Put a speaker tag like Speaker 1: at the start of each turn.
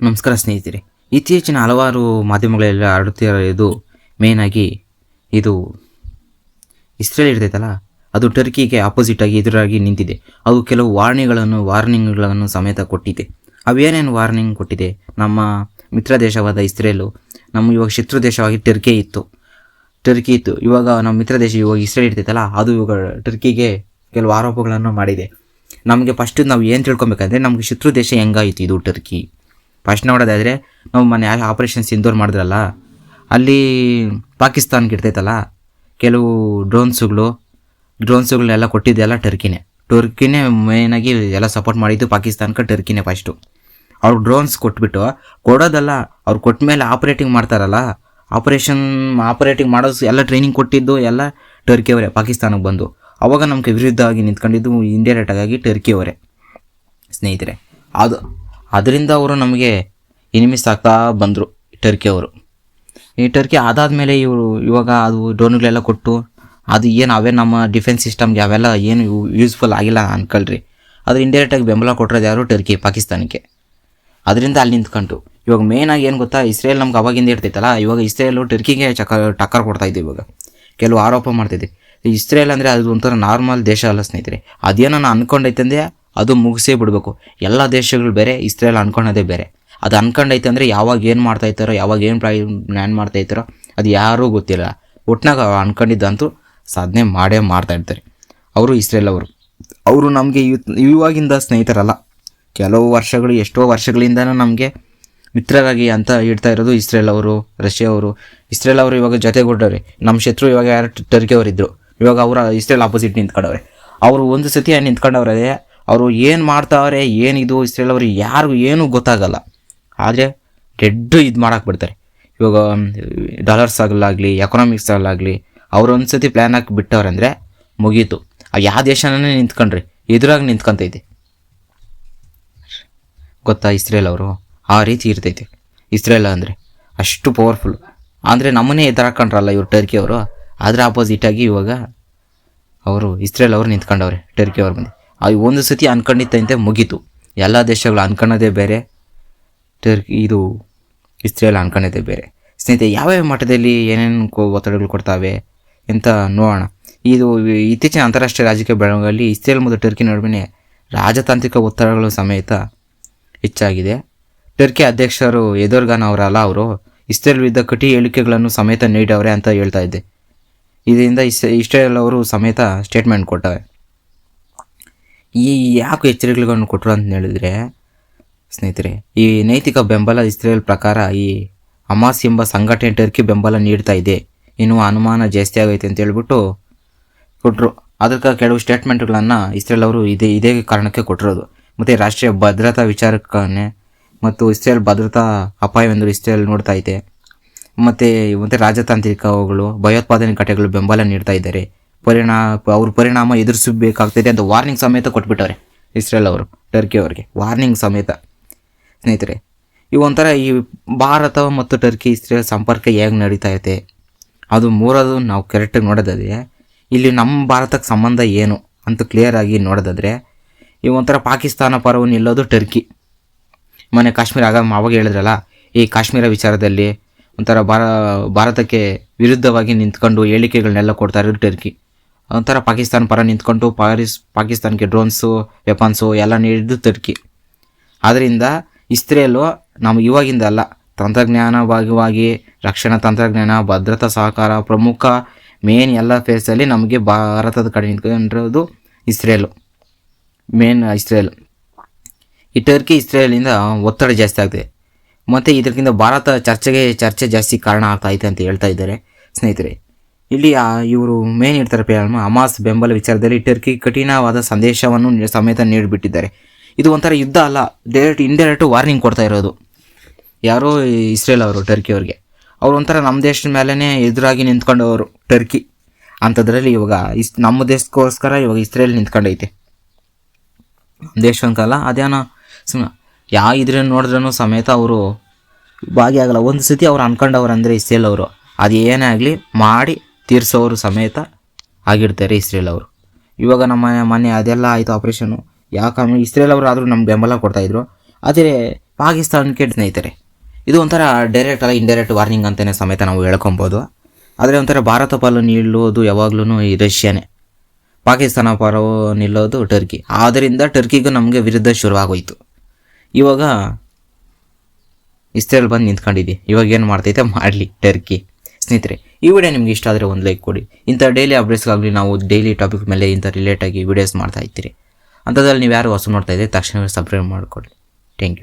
Speaker 1: ನಮಸ್ಕಾರ ಸ್ನೇಹಿತರೆ, ಇತ್ತೀಚಿನ ಹಲವಾರು ಮಾಧ್ಯಮಗಳಲ್ಲಿ ಆಡುತ್ತಿರೋದು ಇದು ಆಗಿ ಇದು ಇಸ್ರೇಲ್ ಇರ್ತೈತಲ್ಲ, ಅದು ಟರ್ಕಿಗೆ ಆಪೋಸಿಟ್ ಆಗಿ ಎದುರಾಗಿ ನಿಂತಿದೆ. ಅದು ಕೆಲವು ವಾರ್ನಿಗಳನ್ನು ವಾರ್ನಿಂಗ್ಗಳನ್ನು ಸಮೇತ ಕೊಟ್ಟಿದೆ. ಅವೇನೇನು ವಾರ್ನಿಂಗ್ ಕೊಟ್ಟಿದೆ? ನಮ್ಮ ಮಿತ್ರ ದೇಶವಾದ ಇಸ್ರೇಲು ನಮ್ಮ ಇವಾಗ ಶತ್ರು ದೇಶವಾಗಿ ಟರ್ಕಿ ಇತ್ತು. ಟರ್ಕಿ ಇತ್ತು. ಇವಾಗ ನಮ್ಮ ಮಿತ್ರ ದೇಶ ಇವಾಗ ಇಸ್ರೇಲ್ ಇರ್ತೈತಲ್ಲ, ಅದು ಇವಾಗ ಟರ್ಕಿಗೆ ಕೆಲವು ಆರೋಪಗಳನ್ನು ಮಾಡಿದೆ. ನಮಗೆ ಫಸ್ಟ್ ನಾವು ಏನು ತಿಳ್ಕೊಬೇಕಂದ್ರೆ, ನಮಗೆ ಶತ್ರು ದೇಶ ಹೆಂಗಾಯಿತು ಇದು ಟರ್ಕಿ ಫಸ್ಟ್ ನೋಡೋದಾದರೆ, ನಾವು ಮೊನ್ನೆ ಆಪರೇಷನ್ ಸಿಂಧೂರ್ ಮಾಡಿದ್ರಲ್ಲ, ಅಲ್ಲಿ ಪಾಕಿಸ್ತಾನ್ಗೆ ಇರ್ತೈತಲ್ಲ, ಕೆಲವು ಡ್ರೋನ್ಸುಗಳು ಡ್ರೋನ್ಸುಗಳನ್ನೆಲ್ಲ ಕೊಟ್ಟಿದ್ದೆಲ್ಲ ಟರ್ಕಿನೇ ಟರ್ಕಿನೇ ಮೇಯ್ನಾಗಿ ಎಲ್ಲ ಸಪೋರ್ಟ್ ಮಾಡಿದ್ದು ಪಾಕಿಸ್ತಾನಕ್ಕೆ ಟರ್ಕಿನೇ ಫಸ್ಟು ಅವ್ರು ಡ್ರೋನ್ಸ್ ಕೊಟ್ಬಿಟ್ಟು, ಕೊಡೋದಲ್ಲ, ಅವ್ರು ಕೊಟ್ಟ ಮೇಲೆ ಆಪ್ರೇಟಿಂಗ್ ಮಾಡ್ತಾರಲ್ಲ ಆಪರೇಷನ್ ಆಪರೇಟಿಂಗ್ ಮಾಡೋದು ಎಲ್ಲ ಟ್ರೈನಿಂಗ್ ಕೊಟ್ಟಿದ್ದು ಎಲ್ಲ ಟರ್ಕಿ ಅವರೇ, ಪಾಕಿಸ್ತಾನಕ್ಕೆ ಬಂದು. ಅವಾಗ ನಮಗೆ ವಿರುದ್ಧವಾಗಿ ನಿಂತ್ಕೊಂಡಿದ್ದು ಇಂಡಿಯಾ ಆಗಿ ಟರ್ಕಿ ಅವರೇ, ಸ್ನೇಹಿತರೆ. ಅದು ಅದರಿಂದ ಅವರು ನಮಗೆ ಎನಿಮಿಸ್ ಆಗ್ತಾ ಬಂದರು ಟರ್ಕಿ ಅವರು. ಈ ಟರ್ಕಿ ಅದಾದಮೇಲೆ ಇವರು ಇವಾಗ ಅದು ಡ್ರೋನ್ಗಳೆಲ್ಲ ಕೊಟ್ಟು ಅದು ಏನು ಅವೇ ನಮ್ಮ ಡಿಫೆನ್ಸ್ ಸಿಸ್ಟಮ್ಗೆ ಅವೆಲ್ಲ ಏನು ಯೂಸ್ಫುಲ್ ಆಗಿಲ್ಲ ಅನ್ಕೊಳ್ರಿ. ಆದರೆ ಇಂಡೈರೆಕ್ಟಾಗಿ ಬೆಂಬಲ ಕೊಟ್ಟಿರೋದು ಯಾರು ಟರ್ಕಿ ಪಾಕಿಸ್ತಾನಕ್ಕೆ. ಅದರಿಂದ ಅಲ್ಲಿ ನಿಂತ್ಕೊಂಡು ಇವಾಗ ಮೇಯ್ನಾಗಿ ಏನು ಗೊತ್ತಾ, ಇಸ್ರೇಲ್ ನಮ್ಗೆ ಅವಾಗಿಂದ ಇರ್ತೈತಲ್ಲ, ಇವಾಗ ಇಸ್ರೇಲು ಟರ್ಕಿಗೆ ಚಕ, ಟಕ್ಕರ್ ಕೊಡ್ತಾ ಇದೆ ಇವಾಗ. ಕೆಲವು ಆರೋಪ ಮಾಡ್ತಿದ್ದೆ ಇಸ್ರೇಲ್ ಅಂದರೆ ಅದು ಒಂಥರ ನಾರ್ಮಲ್ ದೇಶ ಅಲ್ಲ ಸ್ನೇಹಿತರೆ. ಅದೇನೋ ನಾನು ಅನ್ಕೊಂಡೈತಂದ್ರೆ ಅದು ಮುಗಿಸೇ ಬಿಡಬೇಕು. ಎಲ್ಲ ದೇಶಗಳು ಬೇರೆ, ಇಸ್ರೇಲ್ ಅನ್ಕೊಂಡದೇ ಬೇರೆ. ಅದು ಅನ್ಕೊಂಡೈತೆ ಅಂದರೆ ಯಾವಾಗ ಏನು ಮಾಡ್ತಾ ಇರ್ತಾರೋ ಯಾವಾಗ ಏನು ಪ್ಲ್ಯಾನ್ ಮಾಡ್ತಾ ಇರ್ತಾರೋ ಅದು ಯಾರೂ ಗೊತ್ತಿಲ್ಲ. ಒಟ್ನಾಗ ಅನ್ಕೊಂಡಿದ್ದಂತೂ ಸಾಧನೆ ಮಾಡೇ ಮಾಡ್ತಾ ಇರ್ತಾರೆ. ಅವರು ಇಸ್ರೇಲ್ ಅವರು. ಅವರು ನಮಗೆ ಇವಾಗಿಂದ ಸ್ನೇಹಿತರಲ್ಲ. ಕೆಲವು ವರ್ಷಗಳು, ಎಷ್ಟೋ ವರ್ಷಗಳಿಂದನೂ ನಮಗೆ ಮಿತ್ರರಾಗಿ ಅಂತ ಇಡ್ತಾ ಇರೋದು ಇಸ್ರೇಲ್ ಅವರು, ರಷ್ಯಾ ಅವರು. ಇಸ್ರೇಲ್ ಅವರು ಇವಾಗ ಜೊತೆಗೊಟ್ಟವ್ರೆ ನಮ್ಮ ಶತ್ರು ಇವಾಗ ಯಾರು, ಟರ್ಕಿ ಅವರಿದ್ದರು ಇವಾಗ ಅವರ ಇಸ್ರೇಲ್ ಆಪೋಸಿಟ್ ನಿಂತ್ಕೊಂಡವ್ರೆ. ಅವರು ಒಂದು ಸತಿ ನಿಂತ್ಕೊಂಡವ್ರೆ ಅವರು ಏನು ಮಾಡ್ತಾವ್ರೆ, ಏನಿದು ಇಸ್ರೇಲ್ ಅವರು ಯಾರಿಗೂ ಏನೂ ಗೊತ್ತಾಗಲ್ಲ. ಆದರೆ ಡೆಡ್ ಇದು ಮಾಡಕ್ಕೆ ಬಿಡ್ತಾರೆ. ಇವಾಗ ಡಾಲರ್ಸ್ ಆಗಲಾಗಲಿ ಎಕನಾಮಿಕ್ಸ್ ಆಗಲಾಗಲಿ ಅವ್ರು ಒಂದು ಸತಿ ಪ್ಲ್ಯಾನ್ ಹಾಕಿ ಬಿಟ್ಟವ್ರೆ ಅಂದರೆ ಮುಗೀತು. ಆ ಯಾವ ದೇಶನೇ ನಿಂತ್ಕೊಂಡ್ರಿ, ಎದುರಾಗಿ ನಿಂತ್ಕೊಂತೈತಿ. ಗೊತ್ತಾ ಇಸ್ರೇಲ್ ಅವರು ಆ ರೀತಿ ಇರ್ತೈತೆ. ಇಸ್ರೇಲ್ ಅಂದರೆ ಅಷ್ಟು ಪವರ್ಫುಲ್ ಅಂದರೆ ನಮ್ಮನ್ನೇ ಎದುರಾಕೊಂಡ್ರಲ್ಲ ಇವರು ಟರ್ಕಿ ಅವರು ಆಪೋಸಿಟ್ ಆಗಿ ಇವಾಗ ಅವರು ಇಸ್ರೇಲ್ ಅವರು ನಿಂತ್ಕೊಂಡವ್ರೆ ಟರ್ಕಿ ಅವ್ರ ಮುಂದೆ ಅದು ಒಂದು ಸತಿ ಅನ್ಕೊಂಡಿತ್ತಂತೆ ಮುಗೀತು. ಎಲ್ಲ ದೇಶಗಳು ಅನ್ಕೊಳ್ಳೋದೇ ಬೇರೆ. ಟರ್ಕಿ ಇದು ಇಸ್ರೇಲ್ ಅನ್ಕೊಳ್ಳೋದೇ ಬೇರೆ. ಸ್ನೇಹಿತರೆ ಯಾವ್ಯಾವ ಮಟ್ಟದಲ್ಲಿ ಏನೇನು ಒತ್ತಡಗಳು ಕೊಡ್ತಾವೆ ಅಂತ ನೋಡೋಣ. ಇದು ಇತ್ತೀಚಿನ ಅಂತಾರಾಷ್ಟ್ರೀಯ ರಾಜಕೀಯ ಬೆಳವಣಿಗೆಯಲ್ಲಿ ಇಸ್ರೇಲ್ ಮತ್ತು ಟರ್ಕಿ ನಡುವಿನ ರಾಜತಾಂತ್ರಿಕ ಒತ್ತಡಗಳು ಸಮೇತ ಹೆಚ್ಚಾಗಿದೆ. ಟರ್ಕಿ ಅಧ್ಯಕ್ಷರು ಎದೋರ್ಗಾನ್ ಅವರಲ್ಲ ಅವರು, ಇಸ್ರೇಲ್ ವಿರುದ್ಧ ಕಟಿ ಹೇಳಿಕೆಗಳನ್ನು ಸಮೇತ ನೀಡವ್ರೆ ಅಂತ ಹೇಳ್ತಾ ಇದ್ದೆ. ಇದರಿಂದ ಇಸ್ ಇಸ್ರೇಲ್ ಅವರು ಸಮೇತ ಸ್ಟೇಟ್ಮೆಂಟ್ ಕೊಟ್ಟವೆ. ಈ ಯಾಕೆ ಎಚ್ಚರಿಕೆಗಳನ್ನು ಕೊಟ್ಟರು ಅಂತ ಹೇಳಿದ್ರೆ, ಸ್ನೇಹಿತರೆ, ಈ ನೈತಿಕ ಬೆಂಬಲ ಇಸ್ರೇಲ್ ಪ್ರಕಾರ ಈ ಅಮಾಸ್ ಎಂಬ ಸಂಘಟನೆ ಟರ್ಕಿ ಬೆಂಬಲ ನೀಡ್ತಾ ಇದೆ. ಎನ್ನುವ ಅನುಮಾನ ಜಾಸ್ತಿ ಆಗೈತೆ ಅಂತ ಹೇಳ್ಬಿಟ್ಟು ಕೊಟ್ಟರು ಅದಕ್ಕೆ ಕೆಲವು ಸ್ಟೇಟ್ಮೆಂಟ್ಗಳನ್ನು ಇಸ್ರೇಲ್ ಅವರು ಇದೇ ಇದೇ ಕಾರಣಕ್ಕೆ ಕೊಟ್ಟಿರೋದು. ಮತ್ತು ರಾಷ್ಟ್ರೀಯ ಭದ್ರತಾ ವಿಚಾರಕ್ಕೆ ಮತ್ತು ಇಸ್ರೇಲ್ ಭದ್ರತಾ ಅಪಾಯವೆಂದು ಇಸ್ರೇಲ್ ನೋಡ್ತಾ ಇದೆ. ಮತ್ತು ಮತ್ತು ರಾಜತಾಂತ್ರಿಕಗಳು ಭಯೋತ್ಪಾದನೆ ಘಟಕಗಳು ಬೆಂಬಲ ನೀಡ್ತಾ ಇದ್ದಾರೆ. ಪರಿಣಾಮ ಅವ್ರ ಪರಿಣಾಮ ಎದುರಿಸಬೇಕಾಗ್ತದೆ ಅಂತ ವಾರ್ನಿಂಗ್ ಸಮೇತ ಕೊಟ್ಬಿಟ್ಟವ್ರೆ, ಇಸ್ರೇಲ್ ಅವರು, ಟರ್ಕಿ ಅವರಿಗೆ. ವಾರ್ನಿಂಗ್ ಸಮೇತ. ಸ್ನೇಹಿತರೆ, ಈ ಒಂಥರ ಈ ಭಾರತ ಮತ್ತು ಟರ್ಕಿ, ಇಸ್ರೇಲ್ ಸಂಪರ್ಕ ಹೇಗೆ ನಡೀತಾ ಐತೆ, ಅದು ಮೂರದು ನಾವು ಕರೆಕ್ಟಾಗಿ ನೋಡೋದಾದರೆ, ಇಲ್ಲಿ ನಮ್ಮ ಭಾರತಕ್ಕೆ ಸಂಬಂಧ ಏನು ಅಂತ ಕ್ಲಿಯರ್ ಆಗಿ ನೋಡೋದಾದ್ರೆ, ಈ ಒಂಥರ ಪಾಕಿಸ್ತಾನ ಪರವನ್ನು ನಿಲ್ಲೋದು ಟರ್ಕಿ. ಮೊನ್ನೆ ಕಾಶ್ಮೀರ ಆಗ ಅವಾಗ ಹೇಳಿದ್ರಲ್ಲ, ಈ ಕಾಶ್ಮೀರ ವಿಚಾರದಲ್ಲಿ ಒಂಥರ ಭಾರ, ಭಾರತಕ್ಕೆ ವಿರುದ್ಧವಾಗಿ ನಿಂತ್ಕೊಂಡು ಹೇಳಿಕೆಗಳನ್ನೆಲ್ಲ ಕೊಡ್ತಾ ಇರೋದು ಟರ್ಕಿ. ಒಂಥರ ಪಾಕಿಸ್ತಾನ ಪರ ನಿಂತ್ಕೊಂಡು ಪಾರಿಸ್, ಪಾಕಿಸ್ತಾನಕ್ಕೆ ಡ್ರೋನ್ಸು ವೆಪನ್ಸು ಎಲ್ಲ ನೀಡಿದ್ದು ಟರ್ಕಿ ಆದ್ದರಿಂದ ಇಸ್ರೇಲು ನಾವು ಇವಾಗಿಂದ ಅಲ್ಲ ತಂತ್ರಜ್ಞಾನ ಭಾಗವಾಗಿ ರಕ್ಷಣಾ ತಂತ್ರಜ್ಞಾನ, ಭದ್ರತಾ ಸಹಕಾರ, ಪ್ರಮುಖ ಮೇನ್ ಎಲ್ಲ ಫೇಸಲ್ಲಿ ನಮಗೆ ಭಾರತದ ಕಡೆ ನಿಂತ್ಕೊಂಡಿರೋದು ಇಸ್ರೇಲು ಮೇನ್ ಇಸ್ರೇಲ್. ಈ ಟರ್ಕಿ ಇಸ್ರೇಲಿಂದ ಒತ್ತಡ ಜಾಸ್ತಿ ಆಗ್ತಿದೆ. ಮತ್ತು ಇದಕ್ಕಿಂತ ಭಾರತ ಚರ್ಚೆಗೆ ಚರ್ಚೆ ಜಾಸ್ತಿ ಕಾರಣ ಆಗ್ತಾ ಅಂತ ಹೇಳ್ತಾ ಇದ್ದಾರೆ ಸ್ನೇಹಿತರೆ. ಇಲ್ಲಿ ಇವರು ಮೇನ್ ಇರ್ತಾರೆ ಪ್ರೇಮ ಹಮಾಸ್ ಬೆಂಬಲ ವಿಚಾರದಲ್ಲಿ ಟರ್ಕಿ ಕಠಿಣವಾದ ಸಂದೇಶವನ್ನು ಸಮೇತ ನೀಡಿಬಿಟ್ಟಿದ್ದಾರೆ. ಇದು ಒಂಥರ ಯುದ್ಧ ಅಲ್ಲ ಡೈರೆಕ್ಟ್ ಇಂಡೈರೆಕ್ಟ್ ವಾರ್ನಿಂಗ್ ಕೊಡ್ತಾ ಇರೋದು. ಯಾರೋ ಇಸ್ರೇಲ್ ಅವರು ಟರ್ಕಿ ಅವ್ರಿಗೆ. ಅವ್ರು ಒಂಥರ ನಮ್ಮ ದೇಶದ ಮೇಲೇ ಎದುರಾಗಿ ನಿಂತ್ಕೊಂಡವರು ಟರ್ಕಿ ಅಂಥದ್ರಲ್ಲಿ ಇವಾಗ ಇಸ್, ನಮ್ಮ ದೇಶಕ್ಕೋಸ್ಕರ ಇವಾಗ ಇಸ್ರೇಲ್ ನಿಂತ್ಕೊಂಡೈತೆ. ದೇಶ ಅಂತಲ್ಲ ಅದೇನೋ ಸುಮ್ಮ ಯಾವ ಇದ್ರೆ ನೋಡಿದ್ರೂ ಸಮೇತ ಅವರು ಭಾಗಿಯಾಗಲ್ಲ. ಒಂದು ಸತಿ ಅವ್ರು ಅನ್ಕೊಂಡವ್ರು ಅಂದರೆ ಇಸ್ರೇಲ್ ಅವರು. ಅದು ಏನೇ ಆಗಲಿ, ಮಾಡಿ ತೀರ್ಸೋರು ಸಮೇತ ಆಗಿರ್ತಾರೆ ಇಸ್ರೇಲ್ ಅವರು ಇವಾಗ ನಮ್ಮ ಮನೆ ಅದೆಲ್ಲ ಆಯಿತು ಆಪ್ರೇಷನು ಯಾಕಂದ್ರೆ ಇಸ್ರೇಲ್ ಅವರು ಆದರೂ ನಮ್ಗೆ ಬೆಂಬಲ ಕೊಡ್ತಾಯಿದ್ರು ಆದರೆ ಪಾಕಿಸ್ತಾನಕ್ಕೆ ಸ್ನೇಹಿತರೆ, ಇದು ಒಂಥರ ಡೈರೆಕ್ಟ್ ಅಲ್ಲ ಇಂಡೈರೆಕ್ಟ್ ವಾರ್ನಿಂಗ್ ಅಂತಲೇ ಸಮೇತ ನಾವು ಹೇಳ್ಕೊಬೋದು. ಆದರೆ ಒಂಥರ ಭಾರತ ಪಾಲು ನಿಲ್ಲೋದು ಯಾವಾಗಲೂ ರಷ್ಯಾನೇ ಪಾಕಿಸ್ತಾನ ಪರವು ನಿಲ್ಲೋದು ಟರ್ಕಿ ಆದ್ದರಿಂದ ಟರ್ಕಿಗೂ ನಮಗೆ ವಿರುದ್ಧ ಶುರುವಾಗೋಯಿತು. ಇವಾಗ ಇಸ್ರೇಲ್ ಬಂದು ನಿಂತ್ಕೊಂಡಿದ್ದೆ ಇವಾಗ ಏನು ಮಾಡ್ತೈತೆ? ಮಾಡಲಿ ಟರ್ಕಿ ಸ್ನೇಹಿತರೆ, ಈ ವಿಡಿಯೋ ನಿಮ್ಗೆ ಇಷ್ಟ ಆದರೆ ಒಂದು ಲೈಕ್ ಕೊಡಿ. ಇಂಥ ಡೈಲಿ ಅಪ್ಡೇಟ್ಸ್ಗಾಗಲಿ ನಾವು ಡೈಲಿ ಟಾಪಿಕ್ ಮೇಲೆ ಇಂಥ ರಿಲೇಟಾಗಿ ವಿಡಿಯೋಸ್ ಮಾಡ್ತಾ ಇರ್ತೀರಿ ಅಂಥದ್ರಲ್ಲಿ ನೀವು ಯಾರು ಹೊಸ ನೋಡ್ತಾ ಇದ್ದರೆ, ತಕ್ಷಣವೇ ಸಬ್ಸ್ಕ್ರೈಬ್ ಮಾಡಿಕೊಡಿ ಥ್ಯಾಂಕ್ ಯು